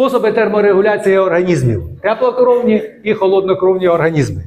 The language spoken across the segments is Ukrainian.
Способи терморегуляції організмів: теплокровні і холоднокровні організми.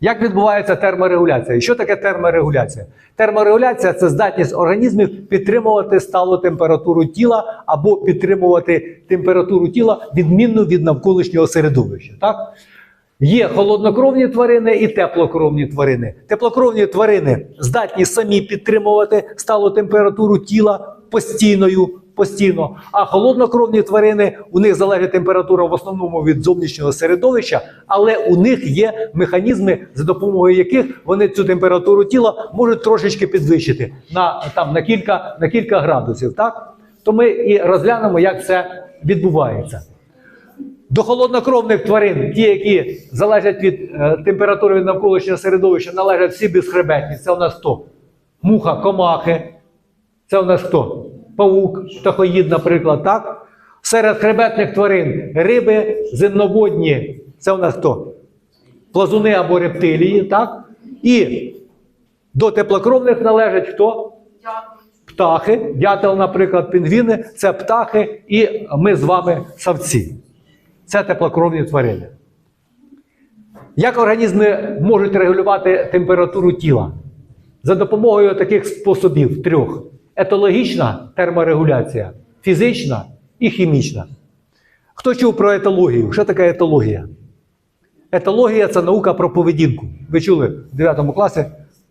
Як відбувається терморегуляція? Що таке терморегуляція? Терморегуляція це здатність організмів підтримувати сталу температуру тіла або підтримувати температуру тіла відмінну від навколишнього середовища. Так? Є холоднокровні тварини і теплокровні тварини. Теплокровні тварини здатні самі підтримувати сталу температуру тіла постійною, постійно. А холоднокровні тварини у них залежить температура в основному від зовнішнього середовища, але у них є механізми, за допомогою яких вони цю температуру тіла можуть трошечки підвищити на, там, на, кілька, на кілька градусів. Так? То ми і розглянемо, як це відбувається. До холоднокровних тварин, ті, які залежать від е, температури від навколишнього середовища, належать всі безхребетні. Це у нас хто? Муха, комахи. Це у нас хто? Павук, птахоїд, наприклад, так? Серед хребетних тварин риби, земноводні. Це у нас хто? Плазуни або рептилії, так? І до теплокровних належать хто? Птахи. Дятел, наприклад, пінгвіни це птахи, і ми з вами савці. Це теплокровні тварини. Як організми можуть регулювати температуру тіла? За допомогою таких способів трьох: етологічна терморегуляція, фізична і хімічна. Хто чув про етологію? Що таке етологія? Етологія це наука про поведінку. Ви чули в 9 класі?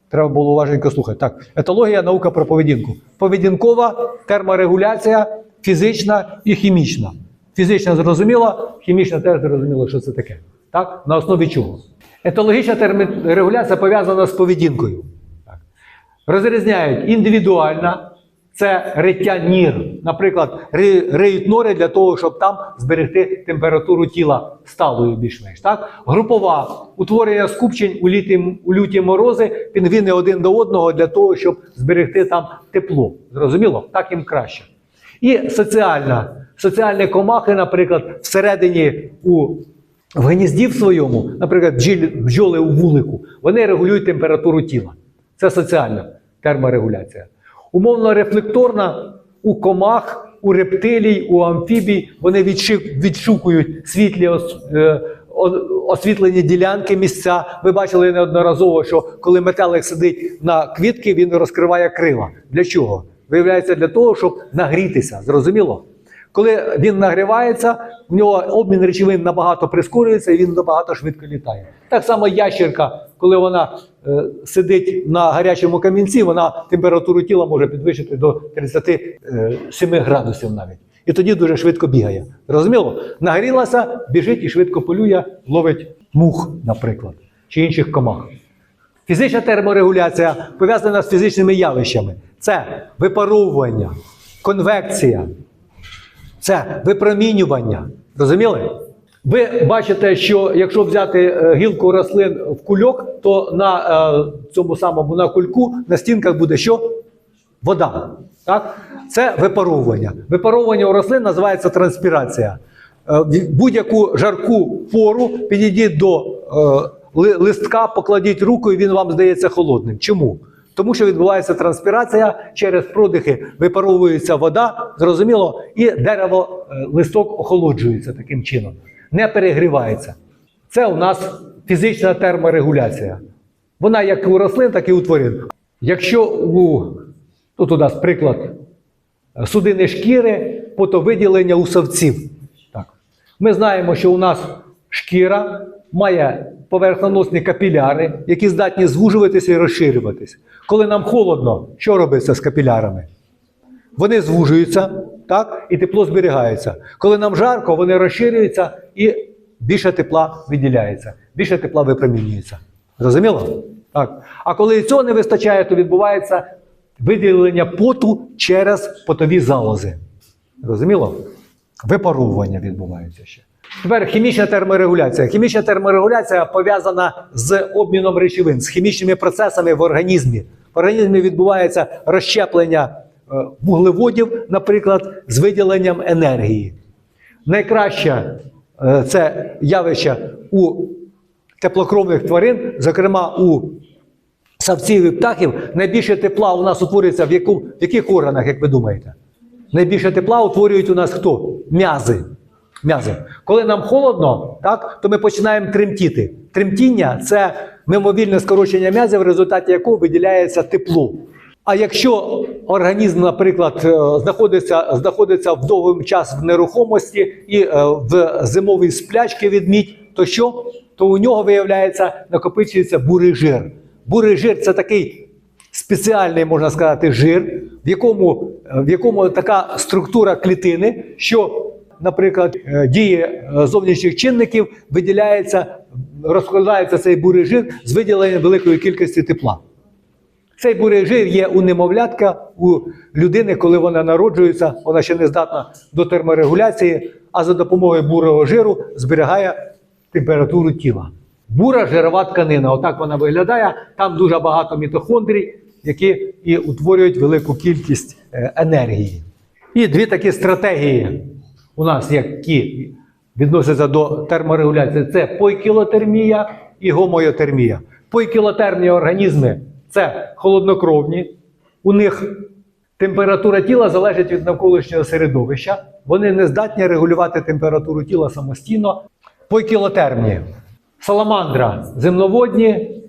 Треба було уважненько слухати. Так, етологія наука про поведінку. Поведінкова терморегуляція, фізична і хімічна. Фізична зрозуміла, хімічна теж зрозуміла, що це таке. Так? На основі чого? Етологічна терморегуляція пов'язана з поведінкою. Розрізняють індивідуальна, це риття нір. Наприклад, ри- риють нори для того, щоб там зберегти температуру тіла сталою більш-менш. Групова утворення скупчень у літі, у люті морози, пінгвіни один до одного для того, щоб зберегти там тепло. Зрозуміло? Так їм краще. І соціальна. Соціальні комахи, наприклад, всередині у в гнізді в своєму, наприклад, бджоли у вулику, вони регулюють температуру тіла. Це соціальна терморегуляція. Умовно рефлекторна у комах, у рептилій, у амфібій, вони відшукують світлі е, освітлені ділянки, місця. Ви бачили неодноразово, що коли метелик сидить на квітки, він розкриває крила. Для чого? Виявляється, для того, щоб нагрітися. Зрозуміло? Коли він нагрівається, в нього обмін речовин набагато прискорюється і він набагато швидко літає. Так само ящерка, коли вона е, сидить на гарячому камінці, вона температуру тіла може підвищити до 37 градусів навіть. І тоді дуже швидко бігає. Розуміло? Нагрілася, біжить і швидко полює, ловить мух, наприклад, чи інших комах. Фізична терморегуляція пов'язана з фізичними явищами. Це випаровування, конвекція, це випромінювання. Розуміли? Ви бачите, що якщо взяти е, гілку рослин в кульок, то на е, цьому самому на кульку на стінках буде що? Вода. Так? Це випаровування. Випаровування у рослин називається транспірація. Е, будь-яку жарку пору підійдіть до листка, покладіть руку, і він вам здається холодним. Чому? Тому що відбувається транспірація, через продихи випаровується вода, зрозуміло, і дерево, е, листок охолоджується таким чином, не перегрівається. Це у нас фізична терморегуляція. Вона як у рослин, так і у тварин. Якщо у тут у нас приклад е, судини шкіри, потовиділення у савців. Так. Ми знаємо, що у нас шкіра має поверхноносні капіляри, які здатні звужуватися і розширюватися. Коли нам холодно, що робиться з капілярами? Вони звужуються, так, і тепло зберігається. Коли нам жарко, вони розширюються і більше тепла виділяється, більше тепла випромінюється. Зрозуміло? Так. А коли цього не вистачає, то відбувається виділення поту через потові залози. Розуміло? Випаровування відбувається ще. Тепер хімічна терморегуляція. Хімічна терморегуляція пов'язана з обміном речовин, з хімічними процесами в організмі. В організмі відбувається розщеплення е, вуглеводів, наприклад, з виділенням енергії. Найкраще е, це явище у теплокровних тварин, зокрема у савців і птахів. Найбільше тепла у нас утворюється в, яку, в яких органах, як ви думаєте? Найбільше тепла утворюють у нас хто? М'язи. М'язи. Коли нам холодно, так, то ми починаємо тремтіти. Тремтіння це мимовільне скорочення м'язів, в результаті якого виділяється тепло. А якщо організм, наприклад, е, знаходиться, знаходиться в довгий час в нерухомості і е, в зимовій сплячці відмідь, то що? То у нього виявляється накопичується бурий жир. Бурий жир це такий спеціальний, можна сказати, жир, в якому, е, в якому така структура клітини, що, наприклад, е, дії е, зовнішніх чинників виділяється, розкладається цей бурий жир з виділенням великої кількості тепла. Цей бурий жир є у немовлятка, у людини, коли вона народжується, вона ще не здатна до терморегуляції, а за допомогою бурого жиру зберігає температуру тіла. Бура жирова тканина, отак вона виглядає. Там дуже багато мітохондрій, які і утворюють велику кількість е, енергії. І дві такі стратегії у нас, які відносяться до терморегуляції, це пойкілотермія і гомоєтермія. Пойкілотермні організми це холоднокровні, у них температура тіла залежить від навколишнього середовища. Вони не здатні регулювати температуру тіла самостійно. Пойкілотермні. Саламандра земноводні.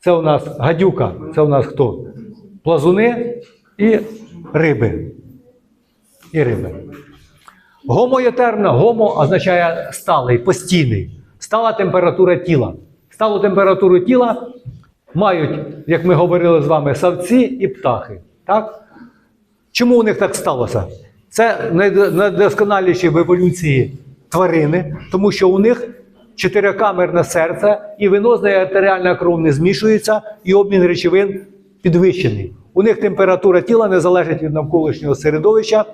Це у нас гадюка, це у нас хто? Плазуни і риби. І риби. Гомоєтерна, гомо означає сталий, постійний. Стала температура тіла. Сталу температуру тіла мають, як ми говорили з вами, савці і птахи. Так? Чому у них так сталося? Це найдосконаліші в еволюції тварини, тому що у них чотирикамерне серце, і венозна і артеріальна кров не змішуються, і обмін речовин підвищений. У них температура тіла не залежить від навколишнього середовища.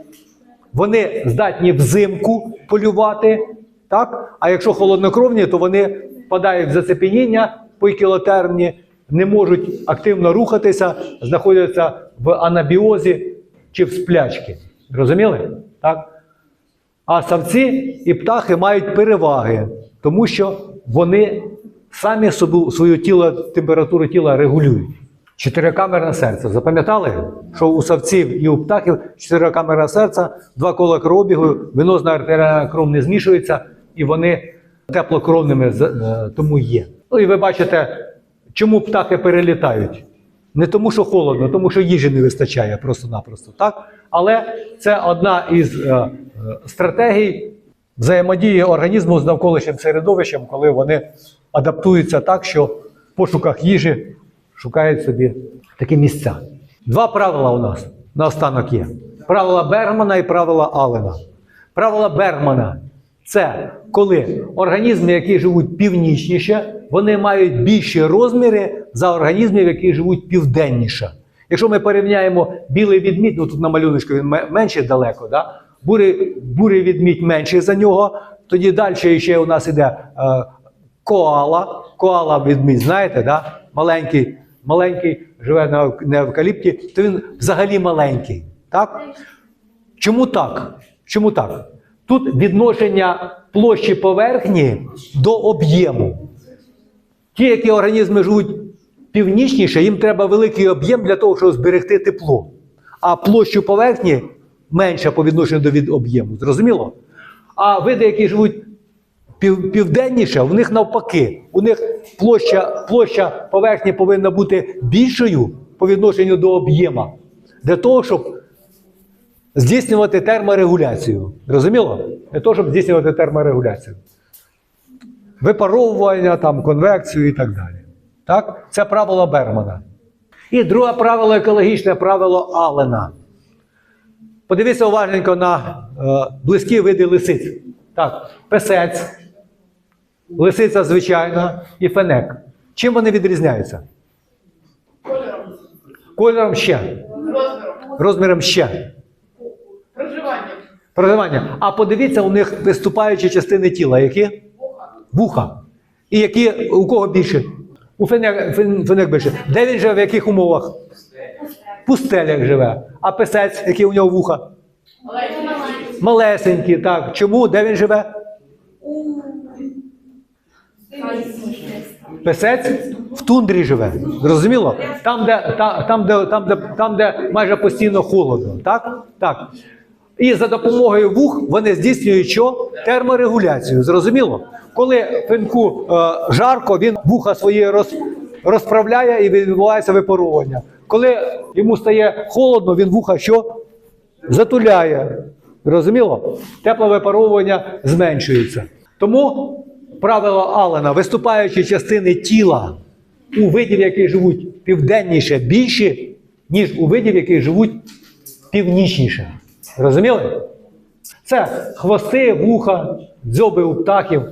Вони здатні взимку полювати, так? а якщо холоднокровні, то вони впадають в зацепеніння пойкілотермні, не можуть активно рухатися, знаходяться в анабіозі чи в сплячці. Розуміли? Так? А савці і птахи мають переваги, тому що вони самі свою тіло, температуру тіла регулюють. Чотирикамерне серце. Запам'ятали, що у савців і у птахів чотирикамерне серце, два кола кровобігу, венозна артеріальна кров не змішується, і вони теплокровними е, тому є. Ну і ви бачите, чому птахи перелітають. Не тому, що холодно, тому що їжі не вистачає просто-напросто. Так? Але це одна із е, е, стратегій взаємодії організму з навколишнім середовищем, коли вони адаптуються так, що в пошуках їжі шукають собі такі місця. Два правила у нас наостанок є: правила Бергмана і правила Аллена. Правила Бергмана це коли організми, які живуть північніше, вони мають більші розміри за організмів, які живуть південніше. Якщо ми порівняємо білий відмідь, ну тут на малюночку він менше далеко, да? бурий, бурий відмідь менший за нього, тоді далі ще у нас іде е, коала. Коала відмідь, знаєте, да? маленький, маленький, живе на, евкаліпті, то він взагалі маленький. Так? Чому так? Чому так? Тут відношення площі поверхні до об'єму. Ті, які організми живуть північніше, їм треба великий об'єм для того, щоб зберегти тепло. А площу поверхні менша по відношенню до від об'єму. Зрозуміло? А види, які живуть пів, південніше, в них навпаки. У них площа, площа поверхні повинна бути більшою по відношенню до об'єма. Для того, щоб здійснювати терморегуляцію. Розуміло? Для того, щоб здійснювати терморегуляцію. Випаровування, там, конвекцію і так далі. Так? Це правило Бермана. І друге правило екологічне правило Аллена. Подивіться уважненько на е, близькі види лисиць. Так, песець, лисиця звичайна і фенек. Чим вони відрізняються? Кольором, ще, розміром, ще. проживанням, Проживання. А подивіться, у них виступаючі частини тіла, які? Вуха. І які у кого більше? У фенек, фенек більше. Де він живе, в яких умовах? В пустелях живе. А песець, які у нього вуха? Малесенькі, так. Чому? Де він живе? Песець в тундрі живе. Зрозуміло? Там, де, та, там, де, там, де, там, де майже постійно холодно. Так? Так. І за допомогою вух вони здійснюють що? Терморегуляцію. Зрозуміло? Коли финку е, жарко, він вуха свої роз, розправляє і відбувається випаровування. Коли йому стає холодно, він вуха що? Затуляє. Зрозуміло? Тепле випаровування зменшується. Тому правило Аллена, виступаючі частини тіла у видів, які живуть південніше, більші, ніж у видів, які живуть північніше. Розуміли? Це хвости, вуха, дзьоби у птахів,